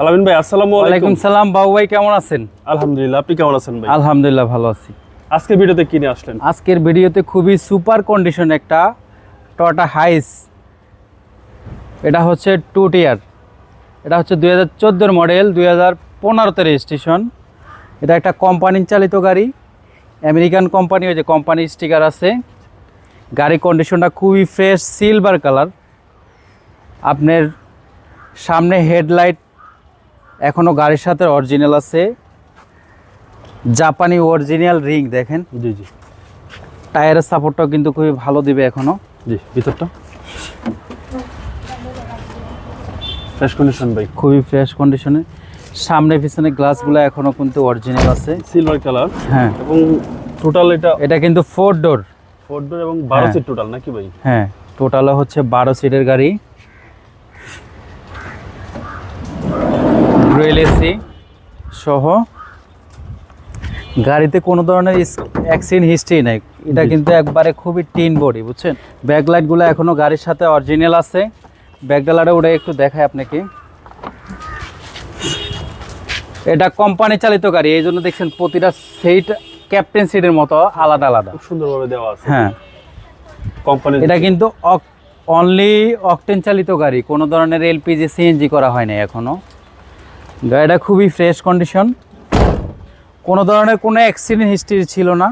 আলামিন ভাই আসসালামু আলাইকুম। সালাম বাবু ভাই কেমন আছেন? আলহামদুলিল্লাহ আপনি কেমন আছেন ভাই? আলহামদুলিল্লাহ ভালো আছি। আজকে ভিডিওতে কিনে আসলেন? আজকের ভিডিওতে খুবই সুপার কন্ডিশন একটা টটা হাইস এটা হচ্ছে টু টিয়ার এটা হচ্ছে দুই হাজার চোদ্দোর মডেল দুই হাজার পনেরোতে রেজিস্ট্রেশন এটা একটা কোম্পানির চালিত গাড়ি। আমেরিকান কোম্পানি ওই যে কোম্পানির স্টিকার আছে। গাড়ি কন্ডিশনটা খুবই ফ্রেশ সিলভার কালার আপনার সামনে হেডলাইট এখনও গাড়ির সাথে অরিজিনাল আছে। জাপানি অরিজিনাল রিং দেখেন। জি জি। টায়ারের সাপোর্টটাও কিন্তু খুবই ভালো দিবে এখনও। জি ভিতরটা। ফ্রেশ কন্ডিশন ভাই। খুবই ফ্রেশ কন্ডিশনে সামনে পিছনে গ্লাসগুলো এখনও কিন্তু অরিজিনাল আছে। সিলভার কালার হ্যাঁ। এবং টোটাল এটা এটা কিন্তু ফোর ডোর ফোর ডোর এবং বারো। সিট টোটাল নাকি ভাই? হ্যাঁ টোটাল হচ্ছে বারো সিটের গাড়ি। ডুয়েল এসি সহ গাড়িতে কোনো ধরনের অ্যাক্সিডেন্ট হিস্ট্রি নাই। এটা কিন্তু একবারে খুবই টিন বডি বুঝছেন? ব্যাকলাইটগুলো এখনও গাড়ির সাথে অরিজিনাল আছে। ব্যাকডালারে ওটা একটু দেখায় আপনাকে। এটা কোম্পানি চালিত গাড়ি এই জন্য দেখছেন প্রতিটা সিট ক্যাপ্টেন সিটের মতো আলাদা আলাদা। খুব সুন্দরভাবে দেওয়া আছে। হ্যাঁ। কোম্পানি এটা কিন্তু অনলি অকটেন চালিত গাড়ি কোনো ধরনের এলপিজি সিএনজি করা হয়নি এখনও গাড়িটা খুবই ফ্রেশ কন্ডিশন কোনো ধরনের কোনো অ্যাক্সিডেন্ট হিস্ট্রি ছিল না।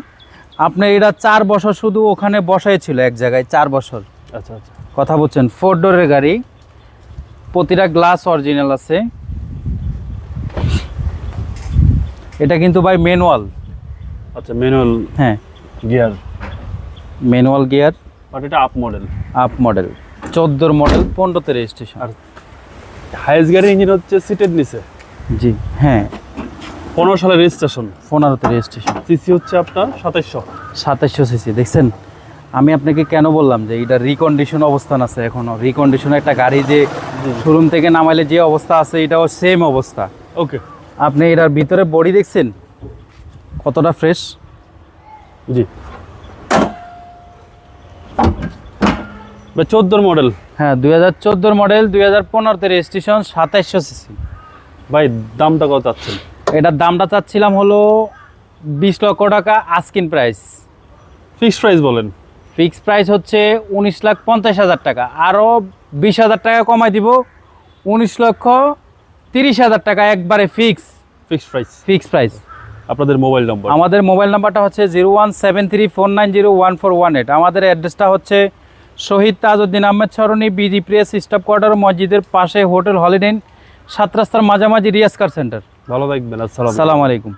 আপনার এটা চার বছর শুধু ওখানে বসাই ছিল এক জায়গায় চার বছর। আচ্ছা আচ্ছা। কথা বলছেন ফোর ডোরের গাড়ি। প্রতিটা গ্লাস অরিজিনাল আছে। এটা কিন্তু ভাই ম্যানুয়াল আচ্ছা ম্যানুয়াল হ্যাঁ। গিয়ার ম্যানুয়াল গিয়ার বাট এটা আপ মডেল আপ মডেল চোদ্দোর মডেল পনেরোতে রেজিস্ট্রেশন আর হাইস গাড়ির ইঞ্জিন হচ্ছে সিটের নিচে। জি হ্যাঁ। পনেরো সালের রেজিস্ট্রেশন পনেরোতে রেজিস্ট্রেশন সিসি হচ্ছে আপনার সাতাইশশো। সাতাশশো সিসি দেখছেন? আমি আপনাকে কেন বললাম যে এটা রিকন্ডিশন অবস্থান আছে এখনও? রিকন্ডিশন একটা গাড়ি যে শোরুম থেকে নামাইলে যে অবস্থা আছে এটাও সেম অবস্থা। ওকে আপনি এটার ভিতরে বডি দেখছেন? কতটা ফ্রেশ জি। চোদ্দোর মডেল হ্যাঁ দুই হাজার চোদ্দোর মডেল দুই হাজার পনেরোতে রেজিস্ট্রেশন সাতাইশশো সিসি ভাই দামটা কত চাচ্ছেন? এটার দামটা চাচ্ছিলাম হলো বিশ লক্ষ টাকা আস্কিন প্রাইস ফিক্সড প্রাইস বলেন। ফিক্স প্রাইস হচ্ছে উনিশ লাখ পঞ্চাশ হাজার টাকা। আরও বিশ হাজার টাকা কমাই দিব উনিশ লক্ষ তিরিশ হাজার টাকা একবারে fix fixed price fix price আপনাদের মোবাইল নম্বর আমাদের মোবাইল নাম্বারটা হচ্ছে zero one seven three four nine zero one four one eight. আমাদের অ্যাড্রেসটা হচ্ছে Shahid Tajuddin Ahmed Sarani BG press staff quarter মসজিদের পাশে হোটেল হলিডে ইন সাত রাস্তার মাঝামাঝি রিয়াজ কার সেন্টার। ভালো থাকবেন আসসালাম আলাইকুম।